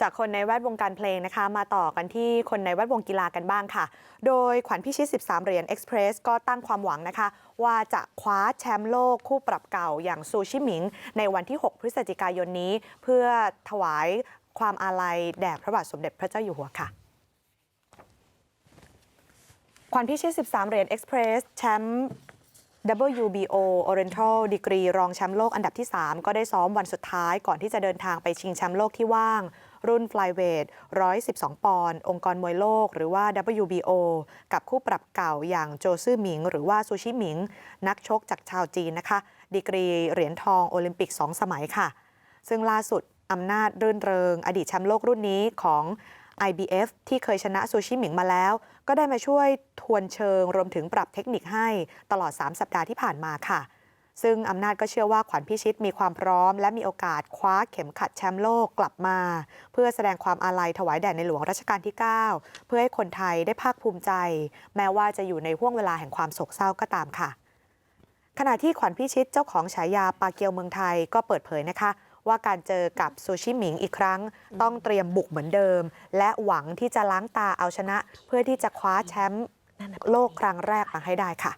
จากคนในแวดวงการเพลงนะคะ มาต่อกันที่คนในแวดวงกีฬากันบ้างค่ะ โดยขวัญพิชิต 13 เหรียญเอ็กซ์เพรสก็ตั้งความหวังนะคะ ว่าจะคว้าแชมป์โลกคู่ปรับเก่าอย่างซูชิหมิง ในวันที่ 6 พฤศจิกายนนี้ เพื่อถวายความอาลัยแด่พระบาทสมเด็จพระเจ้าอยู่หัวค่ะขวัญพิชิต 13 เหรียญเอ็กซ์เพรสแชมป์ WBO Oriental Degree รองแชมป์โลกอันดับที่ 3 ก็ได้ซ้อมวันสุดท้ายก่อนที่จะเดินทางไปชิงแชมป์โลกที่ว่าง รุ่น Flyweight 112 ปอนด์องค์กรมวยโลก หรือว่า WBO กับคู่ปรับเก่าอย่างโจซื่อหมิง หรือว่าซูชิหมิง นักชกจากชาวจีนนะคะ ดีกรีเหรียญทองโอลิมปิก 2 สมัยค่ะ ซึ่งล่าสุดอำนาจรื่นเริง อดีตแชมป์โลกรุ่นนี้ของ IBF ที่เคยชนะซูชิหมิงมาแล้ว ก็ได้มาช่วยทวนเชิงรวมถึงปรับเทคนิคให้ตลอด 3 สัปดาห์ที่ผ่านมาค่ะ ซึ่งอำนาจก็เชื่อว่าขวัญพิชิตมีความพร้อม และมีโอกาสคว้าเข็มขัดแชมป์โลกกลับมา เพื่อแสดงความอาลัยถวายแด่ในหลวงรัชกาลที่ 9 เพื่อให้คนไทยได้ภาคภูมิใจ แม้ว่าจะอยู่ในห่วงเวลาแห่งความโศกเศร้าก็ตามค่ะ ขณะที่ขวัญพิชิตเจ้าของฉายาปาเกียวเมืองไทยก็เปิดเผยนะคะว่าการเจอกับซูชิหมิงอีกครั้ง ต้องเตรียมบุกเหมือนเดิม และหวังที่จะล้างตาเอาชนะ เพื่อที่จะคว้าแชมป์โลกครั้งแรกมาให้ได้ค่ะ